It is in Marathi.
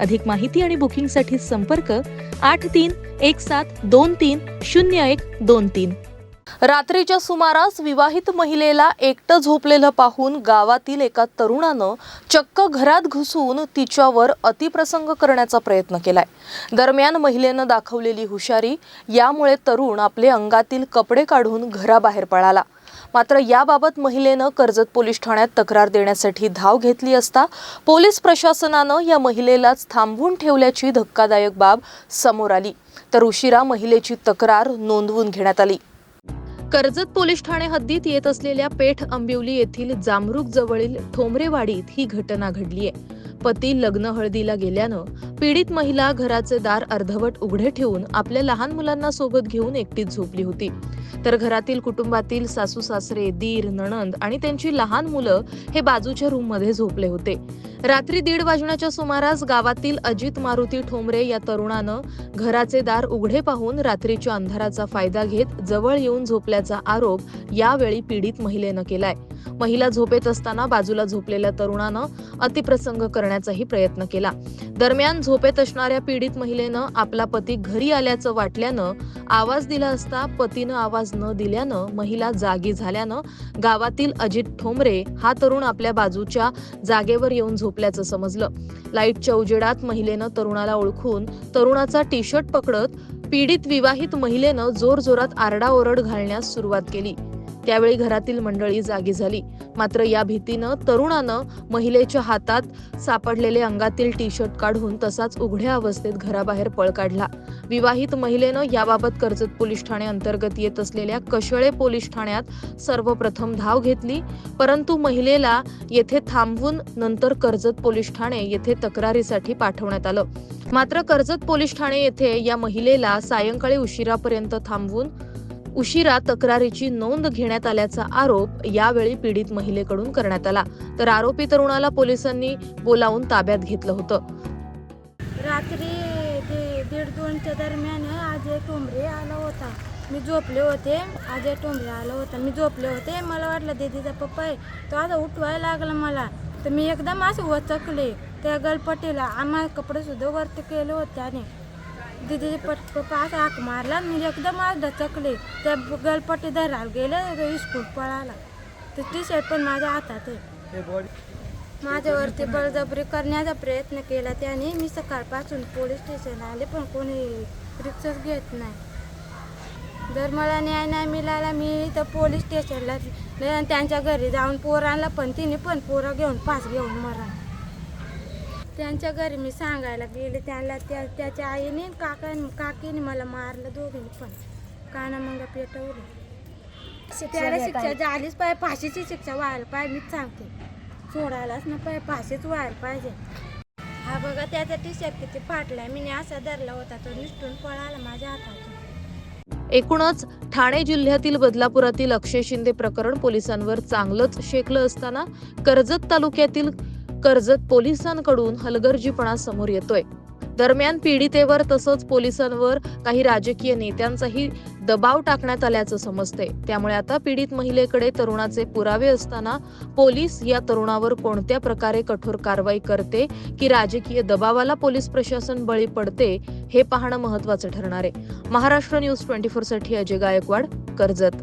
अधिक माहिती आणि बुकिंगसाठी संपर्क आठ तीन एक सात दोन तीन शून्य एक दोन तीन. रात्रीच्या सुमारास विवाहित महिलेला एकटं झोपलेलं पाहून गावातील एका तरुणानं चक्क घरात घुसून तिच्यावर अतिप्रसंग करण्याचा प्रयत्न केलाय. दरम्यान महिलेनं दाखवलेली हुशारी यामुळे तरुण आपले अंगातील कपडे काढून घराबाहेर पळाला. मात्र याबाबत महिलेनं कर्जत पोलीस ठाण्यात तक्रार देण्यासाठी धाव घेतली असता पोलीस प्रशासनानं या महिलेलाच थांबवून ठेवल्याची धक्कादायक बाब समोर आली. तर उशिरा महिलेची तक्रार नोंदवून घेण्यात आली. कर्जत पोलीस ठाणे हद्दीत येत असलेल्या पेठ आंबिवली येथील जामरुक जवळील ठोंबरेवाडीत ही घटना घडली आहे पती लग्न हळदीला गेल्यानं पीडित महिला घराचे दार अर्धवट उघडे ठेवून आपल्या लहान मुलांना सोबत घेऊन एकटीच झोपली होती. तर घरातील कुटुंबातील सासू सासरे दीर नणंद आणि त्यांची लहान मुलं हे बाजूच्या रूममध्ये झोपले होते. रात्री दीड वाजण्याच्या सुमारास गावातील अजित मारुती ठोंबरे या तरुणानं घराचे दार उघडे पाहून रात्रीच्या अंधाराचा फायदा घेत जवळ येऊन झोपल्याचा आरोप यावेळी पीडित महिलेनं केलाय. महिला झोपेत असताना बाजूला झोपलेल्या तरुणानं अतिप्रसंग करण्याचाही प्रयत्न केला. दरम्यान झोपेत असणाऱ्या पीडित महिलेनं आपला पती घरी आल्याचं वाटल्यानं आवाज दिला असता पतीनं आवाज न दिल्यानं महिला जागी झाल्यानं गावातील अजित ठोंबरे हा तरुण आपल्या बाजूच्या जागेवर येऊन झोपल्याचं समजलं. लाईटच्या उजेडात महिलेनं तरुणाला ओळखून तरुणाचा टी शर्ट पकडत पीडित विवाहित महिलेनं जोरजोरात आरडाओरड घालण्यास सुरुवात केली. त्यावेळी घरातील मंडळी जागी झाली. मात्र या भीतीनं तरुणानं महिलेच्या हातात सापडलेले अंगातील टी शर्ट काढून तसाच उघड्या अवस्थेत घराबाहेर पळ काढला. विवाहित महिलेनं याबाबत कर्जत पोलीस ठाणे अंतर्गत येत असलेल्या कशळे पोलीस ठाण्यात सर्वप्रथम धाव घेतली. परंतु महिलेला येथे थांबवून नंतर कर्जत पोलीस ठाणे येथे तक्रारीसाठी पाठवण्यात आलं. मात्र कर्जत पोलीस ठाणे येथे या महिलेला सायंकाळी उशिरापर्यंत थांबवून उशिरा तक्रारीची नोंद घेण्यात आल्याचा आरोप यावेळी पीडित महिलेकडून करण्यात आला. तर आरोपी तरुणाला पोलिसांनी बोलावून ताब्यात घेतलं होतं. रात्री ते दीड दोनच्या दरम्यान अजय टोंबरे आला होता. मी झोपले होते. अजय टोंबरे आला होता. मी झोपले होते. मला वाटलं दीदीचा पप्पा आहे. तो आता उठवायला लागला मला. तर मी एकदम असं वचकले. त्या गलपटीला आम्हाला कपडे सुद्धा वरती केले होते आणि दीदीचे पट पप्पा असा हाक मारला मी एकदम आज डचकले त्या गलपटी धरायला गेले तो स्कूल पळाला. तर टी शर्ट पण माझ्या हातात आहे. माझ्यावरती बळजबरी करण्याचा प्रयत्न केला त्याने. मी सकाळपासून पोलीस स्टेशन आले पण कोणी रिक्षाच घेत नाही. जर मला न्याय नाही मिळाला मी इथं पोलीस स्टेशनला त्यांच्या घरी जाऊन पोरांना पण तिने पण पोरं घेऊन पास घेऊन मरा त्यांच्या घरी मी सांगायला गेले त्यांना त्या त्याच्या आईने काका काकीने मला मारलं दोघींनी पण. काना मग पेटवली त्याला शिक्षा झालीच पाहिजे फाशीची शिक्षा व्हायला पाहिजे मीच सांगते. सोडायलाच ना पाहिजे फाशीच व्हायला पाहिजे. हा बघा त्याचा टी शर्ट किती फाटलाय. मी असा धरला होता तो निसटून पळाला माझ्या हातातून. एकूणच ठाणे जिल्ह्यातील बदलापुरातील अक्षय शिंदे प्रकरण पोलिसांवर चांगलंच शेकलं असताना कर्जत तालुक्यातील कर्जत पोलिसांकडून हलगर्जीपणा समोर येतोय. दरम्यान पीडितेवर तसंच पोलिसांवर काही राजकीय नेत्यांचाही दबाव टाकण्यात आल्याचं समजते त्यामुळे आता पीडित महिलेकडे तरुणाचे पुरावे असताना पोलीस या तरुणावर कोणत्या प्रकारे कठोर कारवाई करते की राजकीय दबावाला पोलीस प्रशासन बळी पडते हे पाहणं महत्वाचं ठरणार आहे. महाराष्ट्र न्यूज ट्वेंटी फोरसाठी अजय गायकवाड कर्जत.